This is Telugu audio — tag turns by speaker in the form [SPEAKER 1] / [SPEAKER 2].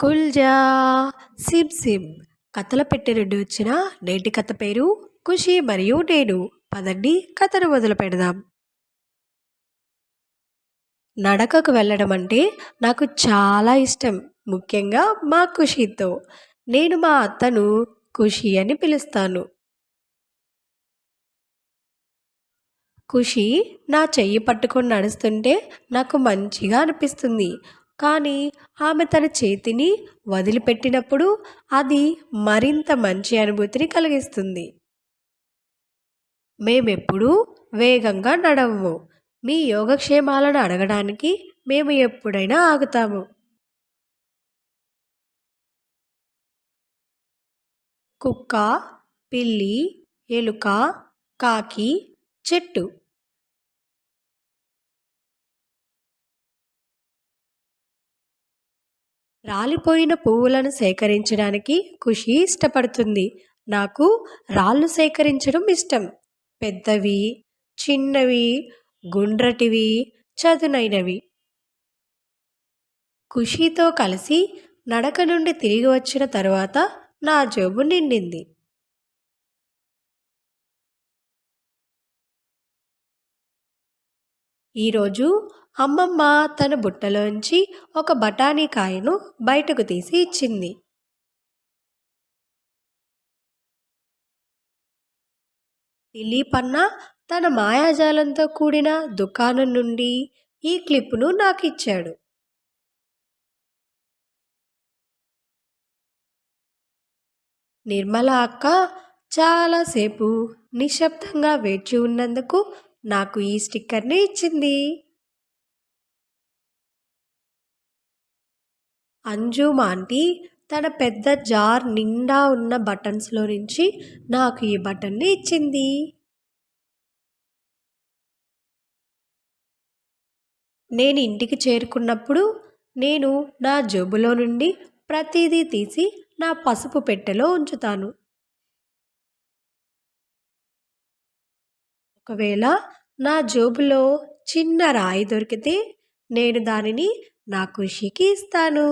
[SPEAKER 1] కుల్జా. సిమ్ సిమ్ కథల పెట్టి నుండి వచ్చిన నేటి కథ పేరు ఖుషి మరియు నేను. పదండి కథను మొదలు పెడదాం. నడకకు వెళ్ళడం అంటే నాకు చాలా ఇష్టం ముఖ్యంగా మా ఖుషితో. నేను మా అత్తను ఖుషి అని పిలుస్తాను. ఖుషి నా చెయ్యి పట్టుకొని నడుస్తుంటే నాకు మంచిగా అనిపిస్తుంది. కానీ ఆమె తన చేతిని వదిలిపెట్టినప్పుడు అది మరింత మంచి అనుభూతిని కలిగిస్తుంది. మేమెప్పుడూ వేగంగా నడవము. మీ యోగక్షేమాలను అడగడానికి మేము ఎప్పుడైనా ఆగుతాము. కుక్క పిల్లి ఎలుక కాకి చెట్టు రాలిపోయిన పువ్వులను సేకరించడానికి ఖుషి ఇష్టపడుతుంది. నాకు రాళ్ళు సేకరించడం ఇష్టం. పెద్దవి చిన్నవి గుండ్రటివి చదునైనవి. ఖుషితో కలిసి నడక నుండి తిరిగి వచ్చిన తరువాత నా జేబు నిండింది. ఈరోజు అమ్మమ్మ తన బుట్టలోంచి ఒక బఠానీ కాయను బయటకు తీసి ఇచ్చింది. దిలీపన్న తన మాయాజాలంతో కూడిన దుకాణం నుండి ఈ క్లిప్పును నాకు ఇచ్చాడు నిర్మల అక్క చాలాసేపు నిశ్శబ్దంగా వేచి ఉన్నందుకు నాకు ఈ స్టిక్కర్ని ఇచ్చింది. అంజు మాంటీ తన పెద్ద జార్ నిండా ఉన్న బటన్స్లో నుంచి నాకు ఈ బటన్ని ఇచ్చింది. నేను ఇంటికి చేరుకున్నప్పుడు నేను నా జేబులో నుండి ప్రతిదీ తీసి నా పసుపు పెట్టెలో ఉంచుతాను. ఒకవేళ నా జేబులో చిన్న రాయి దొరికితే నేను దానిని నా ఖుషికి ఇస్తాను.